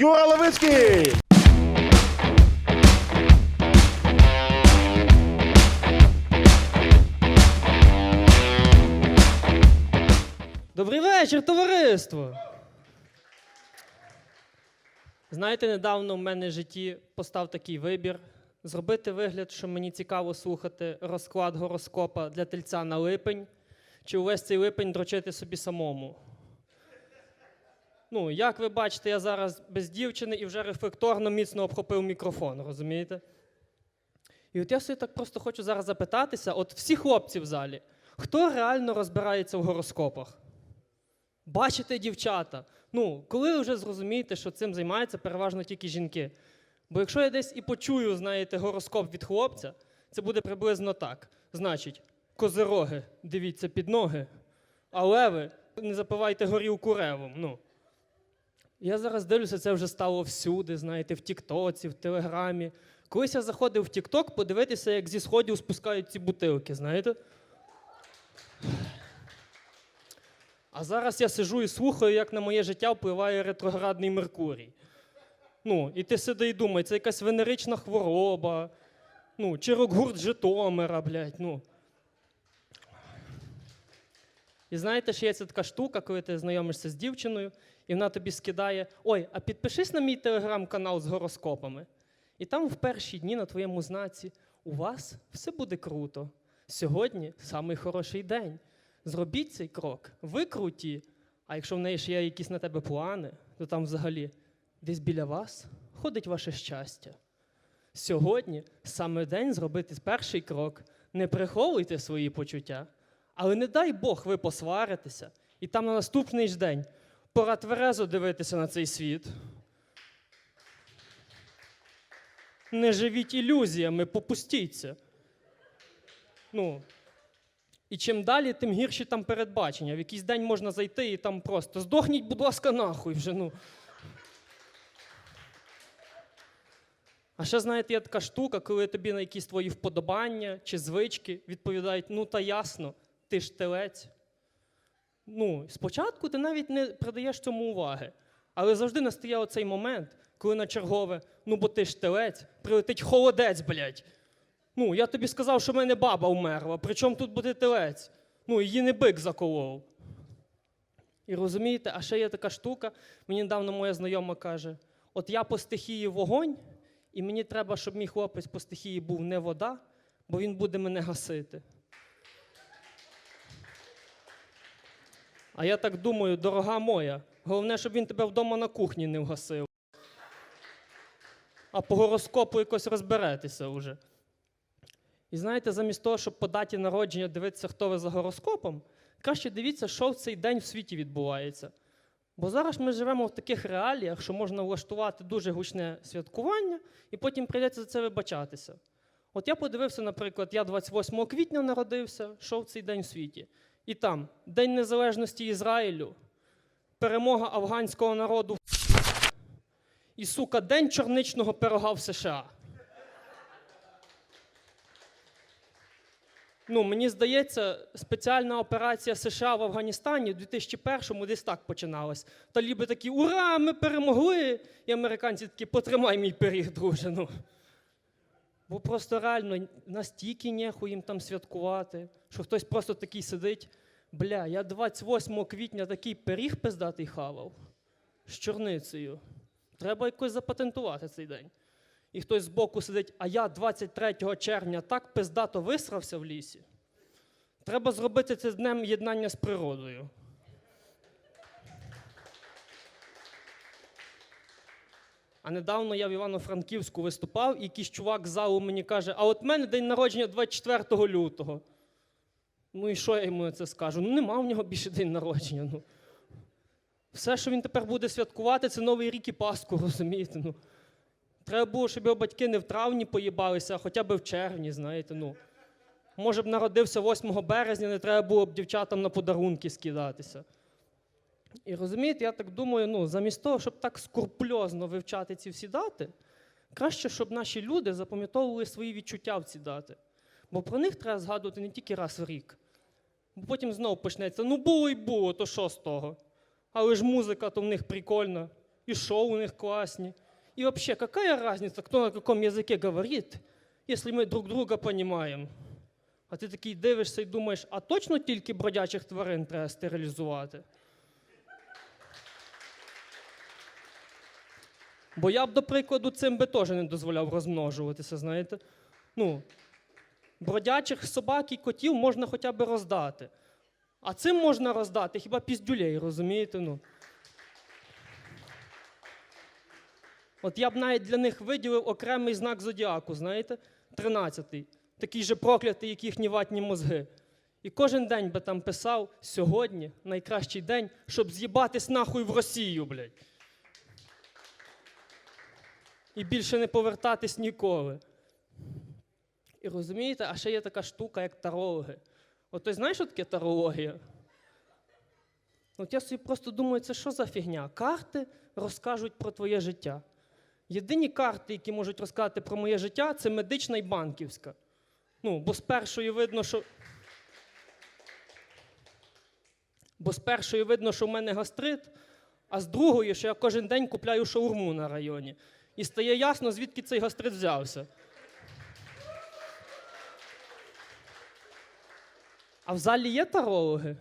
Юра Левицький! Добрий вечір, товариство! Знаєте, недавно в мене в житті постав такий вибір зробити вигляд, що мені цікаво слухати розклад гороскопа для тельця на липень, чи увесь цей липень дрочити собі самому. Ну, як ви бачите, я зараз без дівчини і вже рефлекторно міцно обхопив мікрофон, розумієте? І от я собі так просто хочу зараз запитатися: от всі хлопці в залі, хто реально розбирається в гороскопах? Бачите, дівчата. Ну, коли ви вже зрозумієте, що цим займаються переважно тільки жінки. Бо якщо я десь і почую, знаєте, гороскоп від хлопця, це буде приблизно так. Значить, козироги, дивіться під ноги, а леви, не запивайте горілку ревом. Ну. Я зараз дивлюся, це вже стало всюди, знаєте, в Тіктоці, в Телеграмі. Колись я заходив в Тікток подивитися, як зі сходів спускають ці бутилки, знаєте? А зараз я сижу і слухаю, як на моє життя впливає ретроградний Меркурій. Ну, і ти сиди і думай, це якась венерична хвороба, ну, чи рок-гурт Житомира, блядь, ну. І знаєте, що є ця така штука, коли ти знайомишся з дівчиною, і вона тобі скидає: Ой, а підпишись на мій телеграм-канал з гороскопами. І там в перші дні на твоєму знаці у вас все буде круто. Сьогодні самий хороший день. Зробіть цей крок. Ви круті. А якщо в неї ще є якісь на тебе плани, то там взагалі десь біля вас ходить ваше щастя. Сьогодні саме день зробити перший крок. Не приховуйте свої почуття, але не дай Бог ви посваритеся, і там на наступний ж день пора тверезо дивитися на цей світ. Не живіть ілюзіями, попустіться. Ну, і чим далі, тим гірші там передбачення. В якийсь день можна зайти і там просто здохніть, будь ласка, нахуй вже. ну. А ще, знаєте, є така штука, коли тобі на якісь твої вподобання чи звички відповідають: ну та ясно, ти ж телець. Ну, спочатку ти навіть не придаєш цьому уваги. Але завжди настає оцей момент, коли на чергове, ну бо ти ж телець, прилетить холодець, блядь. Ну, я тобі сказав, що в мене баба вмерла. Причому тут буде телець? Ну, її не бик заколов. І розумієте, а ще є така штука, мені недавно моя знайома каже: от я по стихії вогонь, і мені треба, щоб мій хлопець по стихії був не вода, бо він буде мене гасити. А я так думаю, дорога моя, головне, щоб він тебе вдома на кухні не вгасив. А по гороскопу якось розберетеся вже. І знаєте, замість того, щоб по даті народження дивитися, хто ви за гороскопом, краще дивіться, що в цей день в світі відбувається. Бо зараз ми живемо в таких реаліях, що можна влаштувати дуже гучне святкування, і потім прийдеться за це вибачатися. От я подивився, наприклад, я 28 квітня народився, що в цей день в світі. І там День Незалежності Ізраїлю, перемога афганського народу і, сука, День чорничного пирога в США. Ну, мені здається, спеціальна операція США в Афганістані в 2001-му десь так починалась. Таліби такі, ура, ми перемогли! І американці такі, потримай мій пиріг, друже. Ну. Бо просто реально настільки неху їм там святкувати, що хтось просто такий сидить. Бля, я 28 квітня такий пиріг пиздатий хавав з чорницею. Треба якось запатентувати цей день. І хтось збоку сидить, а я 23 червня так пиздато висрався в лісі. Треба зробити це днем єднання з природою. А недавно я в Івано-Франківську виступав, і якийсь чувак з залу мені каже: а от мене день народження 24 лютого. Ну і що я йому це скажу? Ну, нема в нього більше день народження. Ну. Все, що він тепер буде святкувати, це Новий рік і Пасху, розумієте? Ну. Треба було, щоб його батьки не в травні поїбалися, а хоча б в червні, знаєте. ну. Може б народився 8 березня, не треба було б дівчатам на подарунки скидатися. І розумієте, я так думаю, ну, замість того, щоб так скрупульозно вивчати ці всі дати, краще, щоб наші люди запам'ятовували свої відчуття в ці дати. Бо про них треба згадувати не тільки раз в рік. Бо потім знову почнеться: ну було і було, то що з того? Але ж музика то в них прикольна. і шоу у них класні. І взагалі, какая разница, хто на якому язикі говорить, якщо ми друг друга розуміємо? А ти такий дивишся і думаєш, а точно тільки бродячих тварин треба стерилізувати? Бо я б, до прикладу, цим би теж не дозволяв розмножуватися, знаєте. Ну, бродячих собак і котів можна хоча б роздати. А цим можна роздати хіба піздюлей, розумієте? Ну. От я б навіть для них виділив окремий знак зодіаку, знаєте, 13-й. Такий же проклятий, як їхні ватні мозги. І кожен день би там писав сьогодні найкращий день, щоб з'їбатись нахуй в Росію, блядь. І більше не повертатись ніколи. І розумієте, а ще є така штука, як тарологи. От ти знаєш, що таке тарологія? От я собі просто думаю, це що за фігня? Карти розкажуть про твоє життя. Єдині карти, які можуть розказати про моє життя, це медична і банківська. Ну, бо з першої видно, що. Бо з першої видно, що в мене гастрит, а з другої, що я кожен день купляю шаурму на районі. І стає ясно, звідки цей гастрит взявся. А в залі є тарологи?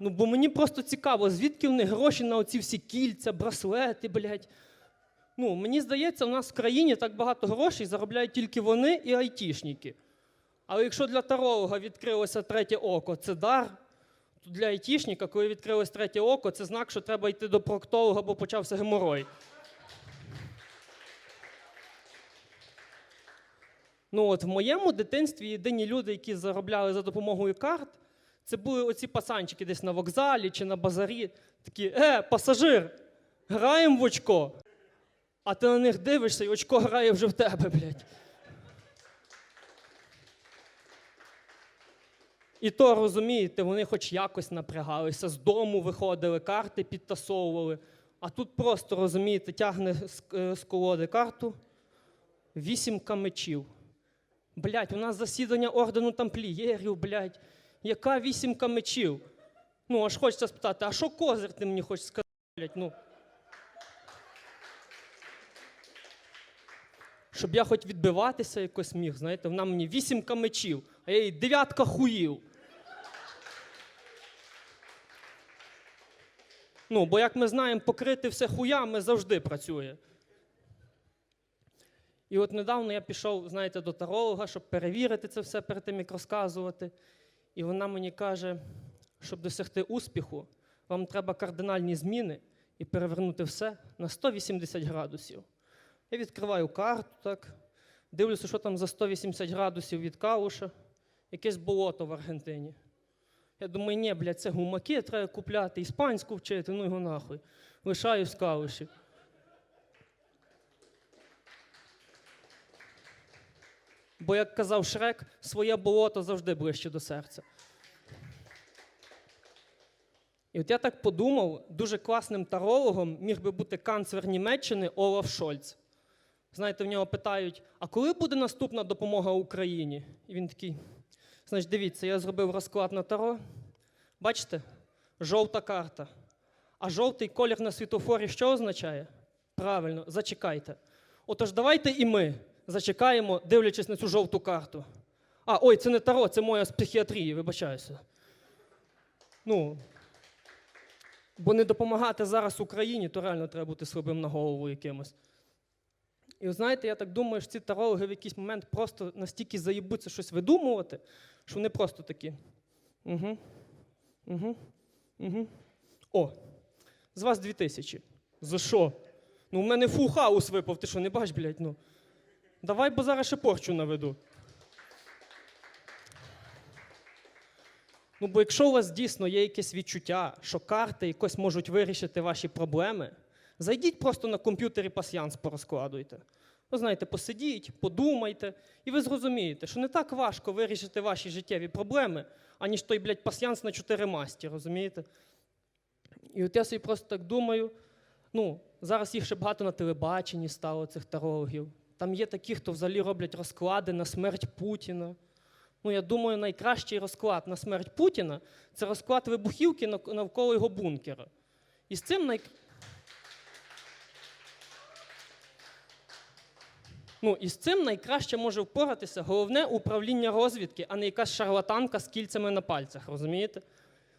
Ну, бо мені просто цікаво, звідки в них гроші на оці всі кільця, браслети, блядь. Ну, мені здається, у нас в країні так багато грошей заробляють тільки вони і айтішники. Але якщо для таролога відкрилося третє око, це дар, то для айтішника, коли відкрилось третє око, це знак, що треба йти до проктолога, бо почався геморой. Ну от в моєму дитинстві єдині люди, які заробляли за допомогою карт, це були оці пасанчики десь на вокзалі чи на базарі. Такі, е, пасажир, граємо в очко. А ти на них дивишся, і очко грає вже в тебе, блядь. І то розумієте, вони хоч якось напрягалися, з дому виходили, карти підтасовували. А тут просто, розумієте, тягне з, е, колоди карту вісімка мечів. Блять, у нас засідання ордену тамплієрів, блять. Яка вісімка мечів? Ну, аж хочеться спитати, а що козир ти мені хочеш сказати, блять, ну. Щоб я хоч відбиватися якось міг, знаєте, вона мені вісімка мечів, а я їй дев'ятка хуїв. Ну, бо як ми знаємо, покрити все хуями завжди працює. І от недавно я пішов, знаєте, до таролога, щоб перевірити це все перед тим, як розказувати. І вона мені каже, щоб досягти успіху, вам треба кардинальні зміни і перевернути все на 180 градусів. Я відкриваю карту, так, дивлюся, що там за 180 градусів від калуша, якесь болото в Аргентині. Я думаю, ні, блядь, це гумаки треба купляти, іспанську вчити, ну його нахуй. Лишаю в калуші. Бо, як казав Шрек, своє болото завжди ближче до серця. І от я так подумав, дуже класним тарологом міг би бути канцлер Німеччини Олаф Шольц. Знаєте, в нього питають: а коли буде наступна допомога Україні? І він такий: значить, дивіться, я зробив розклад на таро. Бачите? Жовта карта. А жовтий колір на світофорі що означає? Правильно, зачекайте. Отож, давайте і ми зачекаємо, дивлячись на цю жовту карту. А, ой, це не таро, це моя з психіатрії, вибачаюся. Ну, бо не допомагати зараз Україні, то реально треба бути слабим на голову якимось. І знаєте, я так думаю, що ці тарологи в якийсь момент просто настільки заїбуться щось видумувати, що вони просто такі. Угу, угу, угу. О, з вас дві тисячі. За що? Ну, в мене фул хаус випав, ти що, не бач, блядь, ну. Давай, бо зараз ще порчу наведу. Ну, бо якщо у вас дійсно є якесь відчуття, що карти якось можуть вирішити ваші проблеми, зайдіть просто на комп'ютері пасьянс порозкладуйте. Ви знаєте, посидіть, подумайте, і ви зрозумієте, що не так важко вирішити ваші життєві проблеми, аніж той, блядь, пасьянс на чотири масті, розумієте? І от я собі просто так думаю, ну, зараз їх ще багато на телебаченні стало, цих тарологів. Там є такі, хто взагалі роблять розклади на смерть Путіна. Ну, я думаю, найкращий розклад на смерть Путіна це розклад вибухівки навколо його бункера. І з цим най... Ну, і з цим найкраще може впоратися головне управління розвідки, а не якась шарлатанка з кільцями на пальцях, розумієте?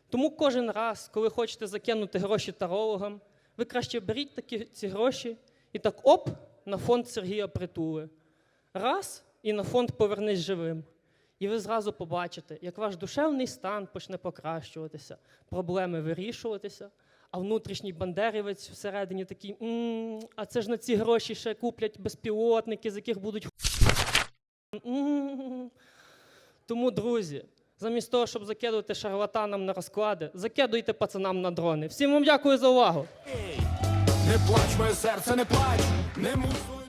Тому кожен раз, коли хочете закинути гроші тарологам, ви краще беріть такі ці гроші і так оп, на фонд Сергія Притули. Раз і на фонд Повернись живим. І ви зразу побачите, як ваш душевний стан почне покращуватися, проблеми вирішуватися, а внутрішній бандерівець всередині такий, «М, а це ж на ці гроші ще куплять безпілотники, з яких будуть. М». Тому, друзі, замість того, щоб закидувати шарлатанам на розклади, закидуйте пацанам на дрони. Всім вам дякую за увагу. Не плач, моє серце, не плач, не мусь